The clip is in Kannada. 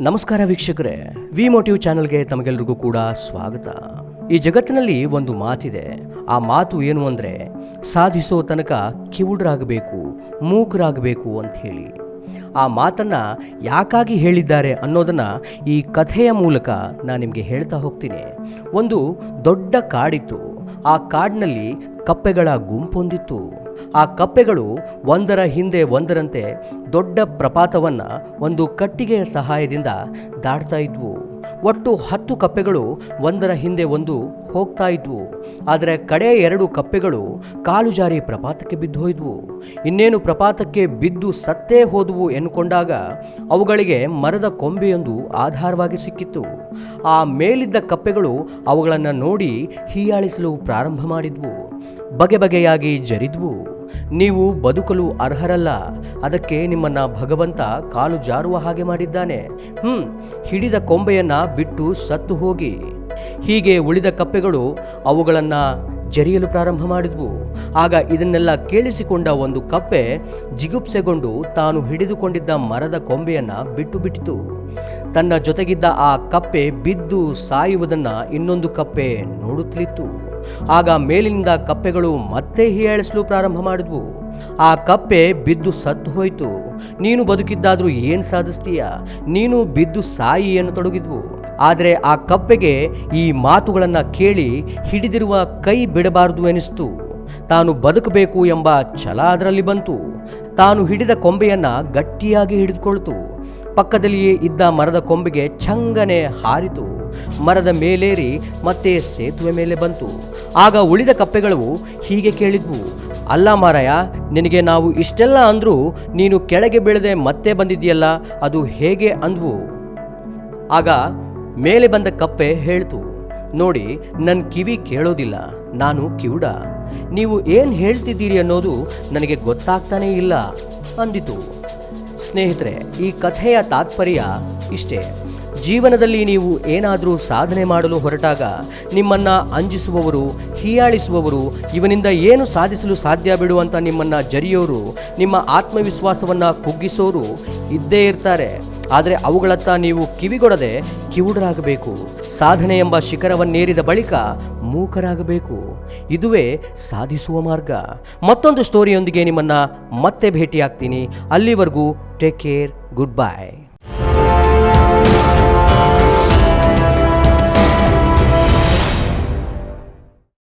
ನಮಸ್ಕಾರ ವೀಕ್ಷಕರೇ ವಿ ಮೋಟಿವ್ ಚಾನೆಲ್ಗೆ ತಮಗೆಲ್ಲರಿಗೂ ಕೂಡ ಸ್ವಾಗತ. ಈ ಜಗತ್ತಿನಲ್ಲಿ ಒಂದು ಮಾತಿದೆ. ಆ ಮಾತು ಏನು ಅಂದರೆ, ಸಾಧಿಸೋ ತನಕ ಕಿವುಡ್ರಾಗಬೇಕು, ಮೂಕರಾಗಬೇಕು ಅಂತ ಹೇಳಿ. ಆ ಮಾತನ್ನು ಯಾಕಾಗಿ ಹೇಳಿದ್ದಾರೆ ಅನ್ನೋದನ್ನು ಈ ಕಥೆಯ ಮೂಲಕ ನಾನು ನಿಮಗೆ ಹೇಳ್ತಾ ಹೋಗ್ತೀನಿ. ಒಂದು ದೊಡ್ಡ ಕಾಡಿತ್ತು. ಆ ಕಾಡಿನಲ್ಲಿ ಕಪ್ಪೆಗಳ ಗುಂಪೊಂದಿತ್ತು. ಆ ಕಪ್ಪೆಗಳು ಒಂದರ ಹಿಂದೆ ಒಂದರಂತೆ ದೊಡ್ಡ ಪ್ರಪಾತವನ್ನು ಒಂದು ಕಟ್ಟಿಗೆಯ ಸಹಾಯದಿಂದ ದಾಟ್ತಾ ಇದ್ವು. ಒಟ್ಟು ಹತ್ತು ಕಪ್ಪೆಗಳು ಒಂದರ ಹಿಂದೆ ಒಂದು ಹೋಗ್ತಾ ಇದ್ವು. ಆದರೆ ಕಡೆ ಎರಡು ಕಪ್ಪೆಗಳು ಕಾಲು ಜಾರಿ ಪ್ರಪಾತಕ್ಕೆ ಬಿದ್ದು ಹೋಯ್ದ್ವು ಇನ್ನೇನು ಪ್ರಪಾತಕ್ಕೆ ಬಿದ್ದು ಸತ್ತೇ ಹೋದವು ಎನ್ನುಕೊಂಡಾಗ ಅವುಗಳಿಗೆ ಮರದ ಕೊಂಬೆಯೊಂದು ಆಧಾರವಾಗಿ ಸಿಕ್ಕಿತ್ತು. ಆ ಮೇಲಿದ್ದ ಕಪ್ಪೆಗಳು ಅವುಗಳನ್ನು ನೋಡಿ ಹೀಯಾಳಿಸಲು ಪ್ರಾರಂಭ ಮಾಡಿದ್ವು. ಬಗೆ ಬಗೆಯಾಗಿ ಜರಿದ್ವು. ನೀವು ಬದುಕಲು ಅರ್ಹರಲ್ಲ. ಅದಕ್ಕೆ ನಿಮ್ಮನ್ನ ಭಗವಂತ ಕಾಲು ಜಾರುವ ಹಾಗೆ ಮಾಡಿದ್ದಾನೆ. ಹ್ಮ್, ಹಿಡಿದ ಕೊಂಬೆಯನ್ನ ಬಿಟ್ಟು ಸತ್ತು ಹೋಗಿ. ಹೀಗೆ ಉಳಿದ ಕಪ್ಪೆಗಳು ಅವುಗಳನ್ನ ಜರಿಯಲು ಪ್ರಾರಂಭ ಮಾಡಿದ್ವು. ಆಗ ಇದನ್ನೆಲ್ಲ ಕೇಳಿಸಿಕೊಂಡ ಒಂದು ಕಪ್ಪೆ ಜಿಗುಪ್ಸೆಗೊಂಡು ತಾನು ಹಿಡಿದುಕೊಂಡಿದ್ದ ಮರದ ಕೊಂಬೆಯನ್ನ ಬಿಟ್ಟು ಬಿಟ್ಟಿತು ತನ್ನ ಜೊತೆಗಿದ್ದ ಆ ಕಪ್ಪೆ ಬಿದ್ದು ಸಾಯುವುದನ್ನ ಇನ್ನೊಂದು ಕಪ್ಪೆ ನೋಡುತ್ತಲಿತ್ತು ಆಗ ಮೇಲಿನಿಂದ ಕಪ್ಪೆಗಳು ಮತ್ತೆ ಹೀಯಾಳಿಸಲು ಪ್ರಾರಂಭ ಮಾಡಿದ್ವು. ಆ ಕಪ್ಪೆ ಬಿದ್ದು ಸತ್ತು ಹೋಯಿತು. ನೀನು ಬದುಕಿದ್ದಾದರೂ ಏನು ಸಾಧಿಸ್ತೀಯ? ನೀನು ಬಿದ್ದು ಸಾಯಿಯನ್ನು ತೊಡಗಿದ್ವು. ಆದರೆ ಆ ಕಪ್ಪೆಗೆ ಈ ಮಾತುಗಳನ್ನು ಕೇಳಿ ಹಿಡಿದಿರುವ ಕೈ ಬಿಡಬಾರದು ಎನಿಸ್ತು. ತಾನು ಬದುಕಬೇಕು ಎಂಬ ಛಲ ಅದರಲ್ಲಿ ಬಂತು. ತಾನು ಹಿಡಿದ ಕೊಂಬೆಯನ್ನ ಗಟ್ಟಿಯಾಗಿ ಹಿಡಿದುಕೊಳ್ತು. ಪಕ್ಕದಲ್ಲಿಯೇ ಇದ್ದ ಮರದ ಕೊಂಬೆಗೆ ಚಂಗನೆ ಹಾರಿತು. ಮರದ ಮೇಲೇರಿ ಮತ್ತೆ ಸೇತುವೆ ಮೇಲೆ ಬಂತು. ಆಗ ಉಳಿದ ಕಪ್ಪೆಗಳು ಹೀಗೆ ಕೇಳಿದ್ವು, ಅಲ್ಲ ಮಾರಾಯ, ನಿನಗೆ ನಾವು ಇಷ್ಟೆಲ್ಲ ಅಂದ್ರೂ ನೀನು ಕೆಳಗೆ ಬೀಳದೆ ಮತ್ತೆ ಬಂದಿದೆಯಲ್ಲ ಅದು ಹೇಗೆ ಅಂದ್ವು? ಆಗ ಮೇಲೆ ಬಂದ ಕಪ್ಪೆ ಹೇಳ್ತು, ನೋಡಿ ನನ್ನ ಕಿವಿ ಕೇಳೋದಿಲ್ಲ, ನಾನು ಕಿವುಡ. ನೀವು ಏನು ಹೇಳ್ತಿದ್ದೀರಿ ಅನ್ನೋದು ನನಗೆ ಗೊತ್ತಾಗ್ತಾನೇ ಇಲ್ಲ, ಅಂದಿತು. ಸ್ನೇಹಿತರೆ, ಈ ಕಥೆಯ ತಾತ್ಪರ್ಯ ಇಷ್ಟೇ. ಜೀವನದಲ್ಲಿ ನೀವು ಏನಾದರೂ ಸಾಧನೆ ಮಾಡಲು ಹೊರಟಾಗ ನಿಮ್ಮನ್ನ ಅಂಜಿಸುವವರು, ಹೀಯಾಳಿಸುವವರು, ಇವನಿಂದ ಏನು ಸಾಧಿಸಲು ಸಾಧ್ಯ ಬಿಡುವಂಥ ನಿಮ್ಮನ್ನು ಜರಿಯೋರು, ನಿಮ್ಮ ಆತ್ಮವಿಶ್ವಾಸವನ್ನು ಕುಗ್ಗಿಸೋರು ಇದ್ದೇ ಇರ್ತಾರೆ. ಆದರೆ ಅವುಗಳತ್ತ ನೀವು ಕಿವಿಗೊಡದೆ ಕಿವುಡರಾಗಬೇಕು. ಸಾಧನೆ ಎಂಬ ಶಿಖರವನ್ನೇರಿದ ಬಳಿಕ ಮೂಕರಾಗಬೇಕು. ಇದುವೇ ಸಾಧಿಸುವ ಮಾರ್ಗ. ಮತ್ತೊಂದು ಸ್ಟೋರಿಯೊಂದಿಗೆ ನಿಮ್ಮನ್ನು ಮತ್ತೆ ಭೇಟಿಯಾಗ್ತೀನಿ. ಅಲ್ಲಿವರೆಗೂ ಟೇಕ್ ಕೇರ್ ಗುಡ್ ಬೈ